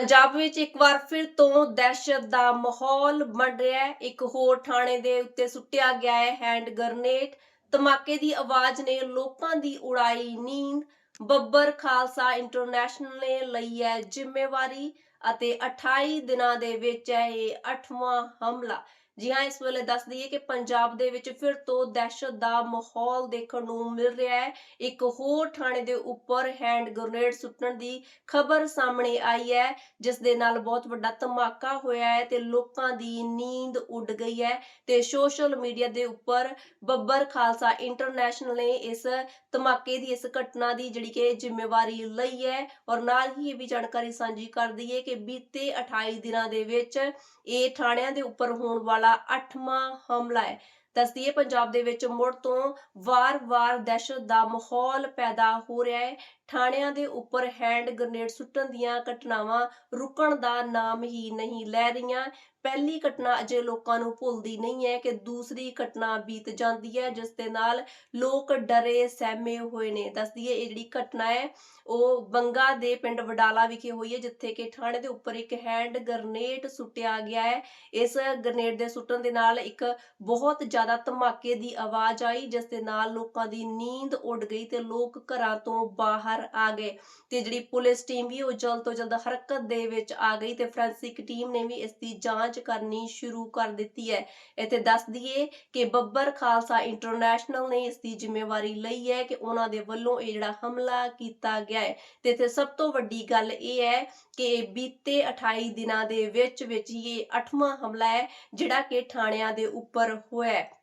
ਪੰਜਾਬ ਵਿੱਚ ਇੱਕ ਵਾਰ ਫਿਰ ਤੋਂ ਦਹਿਸ਼ਤ ਦਾ ਮਾਹੌਲ ਬਣ ਰਿਹਾ ਹੈ। ਇੱਕ ਹੋਰ ਥਾਣੇ ਦੇ ਉੱਤੇ ਸੁੱਟਿਆ ਗਿਆ ਹੈ ਹੈਂਡ ਗ੍ਰਨੇਡ। ਧਮਾਕੇ ਦੀ ਆਵਾਜ਼ ਨੇ ਲੋਕਾਂ ਦੀ ਉਡਾਈ ਨੀਂਦ। ਬੱਬਰ ਖਾਲਸਾ ਇੰਟਰਨੈਸ਼ਨਲ ਨੇ ਲਈ ਹੈ ਜ਼ਿੰਮੇਵਾਰੀ ਅਤੇ 28 ਦਿਨਾਂ ਦੇ ਵਿੱਚ ਹੈ ਇਹ 8ਵਾਂ ਹਮਲਾ। ਜੀ ਹਾਂ, ਇਸ ਵੇਲੇ ਦੱਸ ਦਈਏ ਕਿ ਪੰਜਾਬ ਦੇ ਵਿੱਚ ਫਿਰ ਤੋਂ ਦਹਿਸ਼ਤ ਦਾ ਮਾਹੌਲ ਦੇਖਣ ਨੂੰ ਮਿਲ ਰਿਹਾ ਹੈ। ਇੱਕ ਹੋਰ ਥਾਣੇ ਦੇ ਉੱਪਰ ਹੈਂਡ ਗ੍ਰਨੇਡ ਸੁੱਟਣ ਦੀ ਖਬਰ ਸਾਹਮਣੇ ਆਈ ਹੈ, ਜਿਸ ਦੇ ਨਾਲ ਬਹੁਤ ਵੱਡਾ ਧਮਾਕਾ ਹੋਇਆ ਹੈ ਤੇ ਲੋਕਾਂ ਦੀ ਨੀਂਦ ਉੱਡ ਗਈ ਹੈ ਤੇ ਸੋਸ਼ਲ ਮੀਡੀਆ ਦੇ ਉੱਪਰ ਬੱਬਰ ਖਾਲਸਾ ਇੰਟਰਨੈਸ਼ਨਲ ਨੇ ਇਸ ਧਮਾਕੇ ਦੀ, ਇਸ ਘਟਨਾ ਦੀ ਜਿਹੜੀ ਕਿ ਜ਼ਿੰਮੇਵਾਰੀ ਲਈ ਹੈ ਔਰ ਨਾਲ ਹੀ ਇਹ ਵੀ ਜਾਣਕਾਰੀ ਸਾਂਝੀ ਕਰ ਦਈਏ ਕਿ ਬੀਤੇ 28 ਦਿਨਾਂ ਦੇ ਵਿੱਚ ਇਹ ਥਾਣਿਆਂ ਦੇ ਉੱਪਰ ਹੋਣ ਵਾਲਾ 8ਵਾਂ ਹਮਲਾ ਹੈ। ਦੱਸਦੀਏ ਪੰਜਾਬ ਦੇ ਵਿੱਚ ਮੁੜ ਤੋਂ ਵਾਰ-ਵਾਰ ਦਹਿਸ਼ਤ ਦਾ ਮਾਹੌਲ ਪੈਦਾ ਹੋ ਰਿਹਾ ਹੈ। ਥਾਣਿਆਂ ਦੇ ਉੱਪਰ ਹੈਂਡ ਗ੍ਰਨੇਡ ਸੁੱਟਣ ਦੀਆਂ ਘਟਨਾਵਾਂ ਰੁਕਣ ਦਾ ਨਾਮ ਹੀ ਨਹੀਂ ਲੈ ਰਹੀਆਂ। ਪਹਿਲੀ ਘਟਨਾ ਅਜੇ ਲੋਕਾਂ ਨੂੰ ਭੁੱਲਦੀ ਨਹੀਂ ਹੈ ਕਿ ਦੂਸਰੀ ਘਟਨਾ ਬੀਤ ਜਾਂਦੀ ਹੈ, ਜਿਸ ਦੇ ਨਾਲ ਲੋਕ ਡਰੇ ਸਹਿਮੇ ਹੋਏ ਨੇ। ਦੱਸਦੀਏ ਇਹ ਜਿਹੜੀ ਘਟਨਾ ਹੈ, ਉਹ ਬੰਗਾ ਦੇ ਪਿੰਡ ਵਡਾਲਾ ਵਿਖੇ ਹੋਈ ਹੈ, ਜਿੱਥੇ ਕਿ ਥਾਣੇ ਦੇ ਉੱਪਰ ਇੱਕ ਹੈਂਡ ਗ੍ਰਨੇਡ ਸੁੱਟਿਆ ਗਿਆ ਹੈ। ਇਸ ਗ੍ਰਨੇਡ ਦੇ ਸੁੱਟਣ ਦੇ ਨਾਲ ਇੱਕ ਬਹੁਤ ਜ਼ਿਆਦਾ ਧਮਾਕੇ ਦੀ ਆਵਾਜ਼ ਆਈ, ਜਿਸ ਦੇ ਨਾਲ ਲੋਕਾਂ ਦੀ ਨੀਂਦ ਉੱਡ ਗਈ ਤੇ ਲੋਕ ਘਰਾਂ ਤੋਂ ਬਾਹਰ ਆ ਗਏ ਤੇ ਜਿਹੜੀ ਪੁਲਿਸ ਟੀਮ ਵੀ ਉਹ ਜਲਦ ਤੋਂ ਜਲਦ ਹਰਕਤ ਦੇ ਵਿੱਚ ਆ ਗਈ ਤੇ ਫੋਰੈਂਸਿਕ ਟੀਮ ਨੇ ਵੀ ਇਸ ਦੀ ਜਾਂਚ ਕਰਨੀ ਸ਼ੁਰੂ ਕਰ ਦਿੱਤੀ ਹੈ। ਇੱਥੇ ਦੱਸ ਦਈਏ ਕਿ ਬੱਬਰ ਖਾਲਸਾ ਇੰਟਰਨੈਸ਼ਨਲ ਨੇ ਇਸ ਦੀ ਜ਼ਿੰਮੇਵਾਰੀ ਲਈ ਹੈ ਕਿ ਉਹਨਾਂ ਦੇ ਵੱਲੋਂ ਇਹ ਜਿਹੜਾ ਹਮਲਾ ਕੀਤਾ ਗਿਆ ਹੈ। ਤੇ ਇੱਥੇ ਸਭ ਤੋਂ ਵੱਡੀ ਗੱਲ ਇਹ ਹੈ ਕਿ ਬੀਤੇ 28 ਦਿਨਾਂ ਦੇ ਵਿੱਚ ਵਿੱਚ ਹੀ ਇਹ 8ਵਾਂ ਹਮਲਾ ਹੈ ਜਿਹੜਾ ਕਿ ਥਾਣਿਆਂ ਦੇ ਉੱਪਰ ਹੋਇਆ ਹੈ।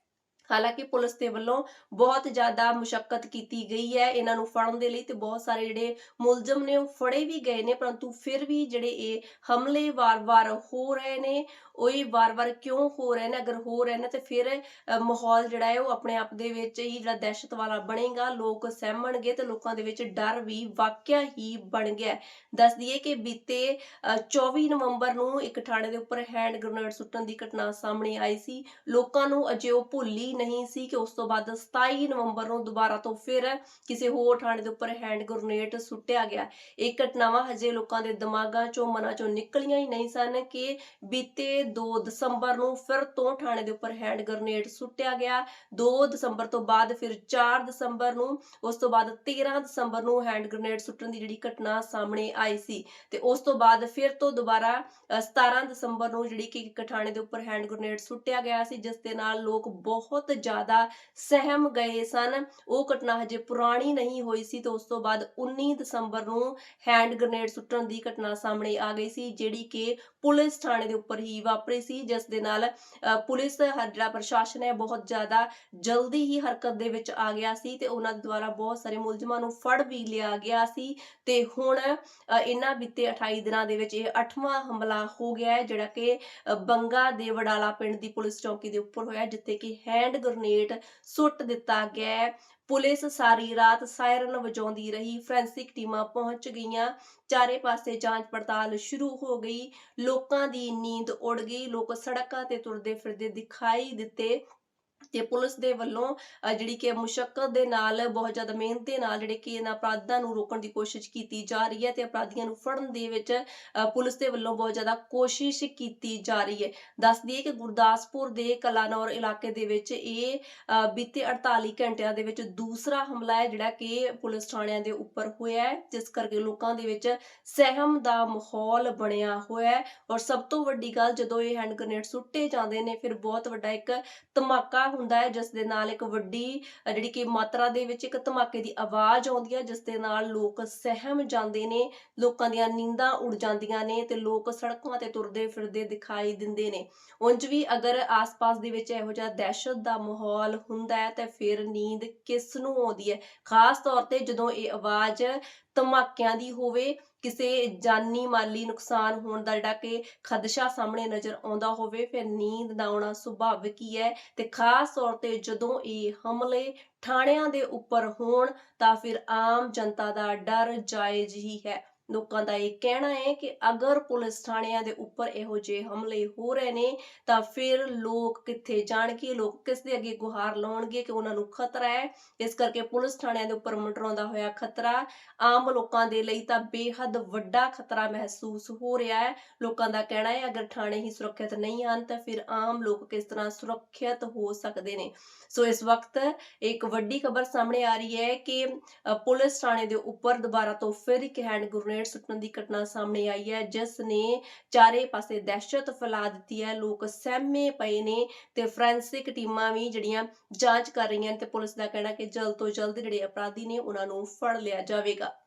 ਹਾਲਾਂਕਿ ਪੁਲਿਸ ਦੇ ਵੱਲੋਂ ਬਹੁਤ ਜ਼ਿਆਦਾ ਮੁਸ਼ਕਲ ਕੀਤੀ ਗਈ ਹੈ ਇਹਨਾਂ ਨੂੰ ਫੜਨ ਦੇ ਲਈ ਤੇ ਬਹੁਤ ਸਾਰੇ ਜਿਹੜੇ ਮੁਲਜ਼ਮ ਨੇ ਉਹ ਫੜੇ ਵੀ ਗਏ ਨੇ ਪਰੰਤੂ ਫਿਰ ਵੀ ਜਿਹੜੇ ਇਹ ਹਮਲੇ ਵਾਰ-ਵਾਰ ਹੋ ਰਹੇ ਨੇ ਉਹ ਇਹ ਵਾਰ-ਵਾਰ ਕਿਉਂ ਹੋ ਰਹੇ ਨੇ ਅਗਰ ਹੋ ਰਹੇ ਨੇ ਤੇ ਫਿਰ ਮਾਹੌਲ ਜਿਹੜਾ ਹੈ ਉਹ ਆਪਣੇ ਆਪ ਦੇ ਵਿੱਚ ਹੀ ਜਿਹੜਾ ਦਹਿਸ਼ਤ ਵਾਲਾ ਬਣੇਗਾ ਲੋਕ ਸਹਿਮਣਗੇ ਤੇ ਲੋਕਾਂ ਦੇ ਵਿੱਚ ਡਰ ਵੀ ਵਾਕਿਆ ਹੀ ਬਣ ਗਿਆ ਹੈ। ਦੱਸ ਦਈਏ ਕਿ ਬੀਤੇ ਅ, 24 ਨਵੰਬਰ ਨੂੰ ਇੱਕ ਥਾਣੇ ਦੇ ਉੱਪਰ ਹੈਂਡ ਗ੍ਰਨੇਡ ਸੁੱਟਣ ਦੀ ਘਟਨਾ ਸਾਹਮਣੇ ਆਈ ਸੀ ਲੋਕਾਂ ਨੂੰ ਅਜੇ ਉਹ ਭੁੱਲੀ ਨਹੀਂ ਸੀ ਕਿ ਉਸ ਤੋਂ ਬਾਅਦ 27 ਨਵੰਬਰ ਨੂੰ ਦੁਬਾਰਾ ਤੋਂ ਫਿਰ ਕਿਸੇ ਹੋਰ ਥਾਣੇ ਦੇ ਉੱਪਰ ਹੈਂਡ ਗ੍ਰਨੇਡ ਸੁੱਟਿਆ ਗਿਆ। ਇਹ ਘਟਨਾਵਾਂ ਹਜੇ ਲੋਕਾਂ ਦੇ ਦਿਮਾਗਾਂ ਚੋਂ ਮਨਾਂ ਚੋਂ ਨਿਕਲੀਆਂ ਹੀ ਨਹੀਂ ਸਨ ਕਿ ਬੀਤੇ 2 ਦਸੰਬਰ ਨੂੰ ਫਿਰ ਤੋਂ ਥਾਣੇ ਦੇ ਉੱਪਰ ਹੈਂਡ ਗ੍ਰਨੇਡ ਸੁੱਟਿਆ ਗਿਆ। 2 ਦਸੰਬਰ ਤੋਂ ਬਾਅਦ ਫਿਰ 4 ਦਸੰਬਰ ਨੂੰ ਉਸ ਤੋਂ ਬਾਅਦ 13 ਦਸੰਬਰ ਨੂੰ ਹੈਂਡ ਗ੍ਰਨੇਡ ਸੁੱਟਣ ਦੀ ਜਿਹੜੀ ਘਟਨਾ ਸਾਹਮਣੇ ਆਈ ਸੀ ਤੇ ਉਸ ਤੋਂ ਬਾਅਦ ਫਿਰ ਤੋਂ ਦੁਬਾਰਾ ਅ, 17 ਦਸੰਬਰ ਨੂੰ ਜਿਹੜੀ ਕਿ ਇੱਕ ਥਾਣੇ ਦੇ ਉੱਪਰ ਹੈਂਡ ਗ੍ਰਨੇਡ ਸੁੱਟਿਆ ਗਿਆ ਸੀ ਜਿਸ ਦੇ ਨਾਲ ਲੋਕ ਬਹੁਤ ਜ਼ਿਆਦਾ ਸਹਿਮ ਗਏ ਸਨ। ਉਹ ਘਟਨਾ ਹਜੇ ਪੁਰਾਣੀ ਨਹੀਂ ਹੋਈ ਸੀ ਤੇ ਉਸ ਤੋਂ ਬਾਅਦ 19 ਦਸੰਬਰ ਨੂੰ ਹੈਂਡ ਗ੍ਰਨੇਡ ਸੁੱਟਣ ਦੀ ਘਟਨਾ ਸਾਹਮਣੇ ਆ ਗਈ ਸੀ, ਜਿਹੜੀ ਕਿ ਪੁਲਿਸ ਥਾਣੇ ਦੇ ਉੱਪਰ ਹੀ ਵਾਪਰੀ ਸੀ, ਜਿਸ ਦੇ ਨਾਲ ਪੁਲਿਸ ਜਿਹੜਾ ਪ੍ਰਸ਼ਾਸਨ ਹੈ ਬਹੁਤ ਜ਼ਿਆਦਾ ਜਲਦੀ ਹੀ ਹਰਕਤ ਦੇ ਵਿੱਚ ਆ ਗਿਆ ਸੀ ਤੇ ਉਹਨਾਂ ਦੁਆਰਾ ਬਹੁਤ ਸਾਰੇ ਮੁਲਜ਼ਮਾਂ ਨੂੰ ਫੜ ਵੀ ਲਿਆ ਗਿਆ ਸੀ ਤੇ ਹੁਣ ਇਹਨਾਂ ਬੀਤੇ 28 ਦਿਨਾਂ ਦੇ ਵਿੱਚ ਇਹ 8ਵਾਂ ਹਮਲਾ ਹੋ ਗਿਆ ਹੈ, ਜਿਹੜਾ ਕਿ ਬੰਗਾ ਦੇ ਵਡਾਲਾ ਪਿੰਡ ਦੀ ਪੁਲਿਸ ਚੌਕੀ ਦੇ ਉੱਪਰ ਹੋਇਆ, ਜਿੱਥੇ ਕਿ ਹੈਂਡ ਗ੍ਰਨੇਡ ਸੁੱਟ ਦਿੱਤਾ ਗਿਆ ਪੁਲਿਸ ਸਾਰੀ ਰਾਤ ਸਾਇਰਨ ਵਜਾਉਂਦੀ ਰਹੀ। ਫੋਰੈਂਸਿਕ ਟੀਮਾਂ ਪਹੁੰਚ ਗਈਆਂ। ਚਾਰੇ ਪਾਸੇ ਜਾਂਚ ਪੜਤਾਲ ਸ਼ੁਰੂ ਹੋ ਗਈ। ਲੋਕਾਂ ਦੀ ਨੀਂਦ ਉੜ ਗਈ। ਲੋਕ ਸੜਕਾਂ ਤੇ ਤੁਰਦੇ ਫਿਰਦੇ ਦਿਖਾਈ ਦਿੱਤੇ। ਤੇ ਪੁਲਿਸ ਦੇ ਵੱਲੋਂ ਅ, ਜਿਹੜੀ ਕਿ ਮੁਸ਼ਕਲ ਦੇ ਨਾਲ ਬਹੁਤ ਜ਼ਿਆਦਾ ਮਿਹਨਤ ਦੇ ਨਾਲ ਜਿਹੜੇ ਕਿ ਇਹਨਾਂ ਅਪਰਾਧਾਂ ਨੂੰ ਰੋਕਣ ਦੀ ਕੋਸ਼ਿਸ਼ ਕੀਤੀ ਜਾ ਰਹੀ ਹੈ ਤੇ ਅਪਰਾਧੀਆਂ ਨੂੰ ਫੜਨ ਦੇ ਵਿੱਚ ਪੁਲਿਸ ਦੇ ਵੱਲੋਂ ਬਹੁਤ ਜ਼ਿਆਦਾ ਕੋਸ਼ਿਸ਼ ਕੀਤੀ ਜਾ ਰਹੀ ਹੈ। ਦੱਸ ਦਈਏ ਕਿ ਗੁਰਦਾਸਪੁਰ ਦੇ ਕਲਾਨੌਰ ਇਲਾਕੇ ਦੇ ਵਿੱਚ ਇਹ ਬੀਤੇ 48 ਘੰਟਿਆਂ ਦੇ ਵਿੱਚ ਦੂਸਰਾ ਹਮਲਾ ਹੈ ਜਿਹੜਾ ਕਿ ਪੁਲਿਸ ਥਾਣਿਆਂ ਦੇ ਉੱਪਰ ਹੋਇਆ ਹੈ ਜਿਸ ਕਰਕੇ ਲੋਕਾਂ ਦੇ ਵਿੱਚ ਸਹਿਮ ਦਾ ਮਾਹੌਲ ਬਣਿਆ ਹੋਇਆ ਹੈ। ਔਰ ਸਭ ਤੋਂ ਵੱਡੀ ਗੱਲ ਜਦੋਂ ਇਹ ਹੈਂਡ ਗ੍ਰਨੇਡ ਸੁੱਟੇ ਜਾਂਦੇ ਨੇ ਫਿਰ ਬਹੁਤ ਵੱਡਾ ਇੱਕ ਧਮਾਕਾ ਹੁੰਦਾ ਹੈ, ਜਿਸ ਦੇ ਨਾਲ ਇੱਕ ਵੱਡੀ ਜਿਹੜੀ ਕਿ ਮਾਤਰਾ ਦੇ ਵਿੱਚ ਇੱਕ ਧਮਾਕੇ ਦੀ ਆਵਾਜ਼ ਆਉਂਦੀ ਹੈ, ਜਿਸ ਦੇ ਨਾਲ ਲੋਕ ਸਹਿਮ ਜਾਂਦੇ ਨੇ, ਲੋਕਾਂ ਦੀਆਂ ਨੀਂਦਾਂ ਉੱਡ ਜਾਂਦੀਆਂ ਨੇ ਤੇ ਲੋਕ ਸੜਕਾਂ ਤੇ ਤੁਰਦੇ ਫਿਰਦੇ ਦਿਖਾਈ ਦਿੰਦੇ ਨੇ। ਉਂਝ ਵੀ ਅਗਰ ਆਸ-ਪਾਸ ਦੇ ਵਿੱਚ ਇਹੋ ਜਿਹਾ ਦਹਿਸ਼ਤ ਦਾ ਮਾਹੌਲ ਹੁੰਦਾ ਹੈ, ਤੇ ਫਿਰ ਨੀਂਦ ਕਿਸ ਨੂੰ ਆਉਂਦੀ ਹੈ? ਖਾਸ ਤੌਰ ਤੇ ਜਦੋਂ ਇਹ ਆਵਾਜ਼ ਧਮਾਕਿਆਂ ਦੀ ਹੋਵੇ ਕਿਸੇ ਜਾਨੀ ਮਾਲੀ ਨੁਕਸਾਨ ਹੋਣ ਦਾ ਜਿਹੜਾ ਕਿ ਖਦਸ਼ਾ ਸਾਹਮਣੇ ਨਜ਼ਰ ਆਉਂਦਾ ਹੋਵੇ, ਫਿਰ ਨੀਂਦ ਨਾ ਆਉਣਾ ਸੁਭਾਵਿਕ ਹੀ ਹੈ ਤੇ ਖਾਸ ਤੌਰ ਤੇ ਜਦੋਂ ਇਹ ਹਮਲੇ ਥਾਣਿਆਂ ਦੇ ਉੱਪਰ ਹੋਣ ਤਾਂ ਫਿਰ ਆਮ ਜਨਤਾ ਦਾ ਡਰ ਜਾਇਜ਼ ਹੀ ਹੈ। ਲੋਕਾਂ ਦਾ ਇਹ ਕਹਿਣਾ ਹੈ ਕਿ ਅਗਰ ਪੁਲਿਸ ਥਾਣਿਆਂ ਦੇ ਉੱਪਰ ਇਹੋ ਜਿਹੇ ਹਮਲੇ ਹੋ ਰਹੇ ਨੇ, ਤਾਂ ਫਿਰ ਲੋਕ ਕਿੱਥੇ ਜਾਣਗੇ? ਲੋਕ ਕਿਸ ਦੇ ਅੱਗੇ ਗੁਹਾਰ ਲਾਉਣਗੇ ਕਿ ਉਹਨਾਂ ਨੂੰ ਖਤਰਾ ਹੈ? ਇਸ ਕਰਕੇ ਪੁਲਿਸ ਥਾਣਿਆਂ ਦੇ ਉੱਪਰ ਮੰਡਰਾਉਂਦਾ ਹੋਇਆ ਖਤਰਾ ਆਮ ਲੋਕਾਂ ਦੇ ਲਈ ਤਾਂ ਬੇਹੱਦ ਵੱਡਾ ਖਤਰਾ ਮਹਿਸੂਸ ਹੋ ਰਿਹਾ ਹੈ। ਲੋਕਾਂ ਦਾ ਕਹਿਣਾ ਹੈ, ਅਗਰ ਥਾਣੇ ਹੀ ਸੁਰੱਖਿਅਤ ਨਹੀਂ ਹਨ, ਤਾਂ ਫਿਰ ਆਮ ਲੋਕ ਕਿਸ ਤਰ੍ਹਾਂ ਸੁਰੱਖਿਅਤ ਹੋ ਸਕਦੇ ਨੇ? ਸੋ ਇਸ ਵਕਤ ਇੱਕ ਵੱਡੀ ਖਬਰ ਸਾਹਮਣੇ ਆ ਰਹੀ ਹੈ ਕਿ ਪੁਲਿਸ ਥਾਣੇ ਦੇ ਉੱਪਰ ਦੁਬਾਰਾ ਤੋਂ ਫਿਰ ਇੱਕ ਹੈਂਡ ਗ੍ਰੇਨੇਡ ਸੁੱਟਣ ਦੀ ਘਟਨਾ ਸਾਹਮਣੇ ਆਈ ਹੈ, ਜਿਸ ਨੇ ਚਾਰੇ ਪਾਸੇ ਦਹਿਸ਼ਤ ਫੈਲਾ ਦਿੱਤੀ ਹੈ। ਲੋਕ ਸਹਿਮੇ ਪਏ ਨੇ ਤੇ ਫੋਰੈਂਸਿਕ ਟੀਮਾਂ ਵੀ ਜਿਹੜੀਆਂ ਜਾਂਚ ਕਰ ਰਹੀਆਂ ਨੇ ਤੇ ਪੁਲਿਸ ਦਾ ਕਹਿਣਾ ਕਿ ਜਲਦ ਤੋਂ ਜਲਦ ਜਿਹੜੇ ਅਪਰਾਧੀ ਨੇ ਉਹਨਾਂ ਨੂੰ ਫੜ ਲਿਆ ਜਾਵੇਗਾ।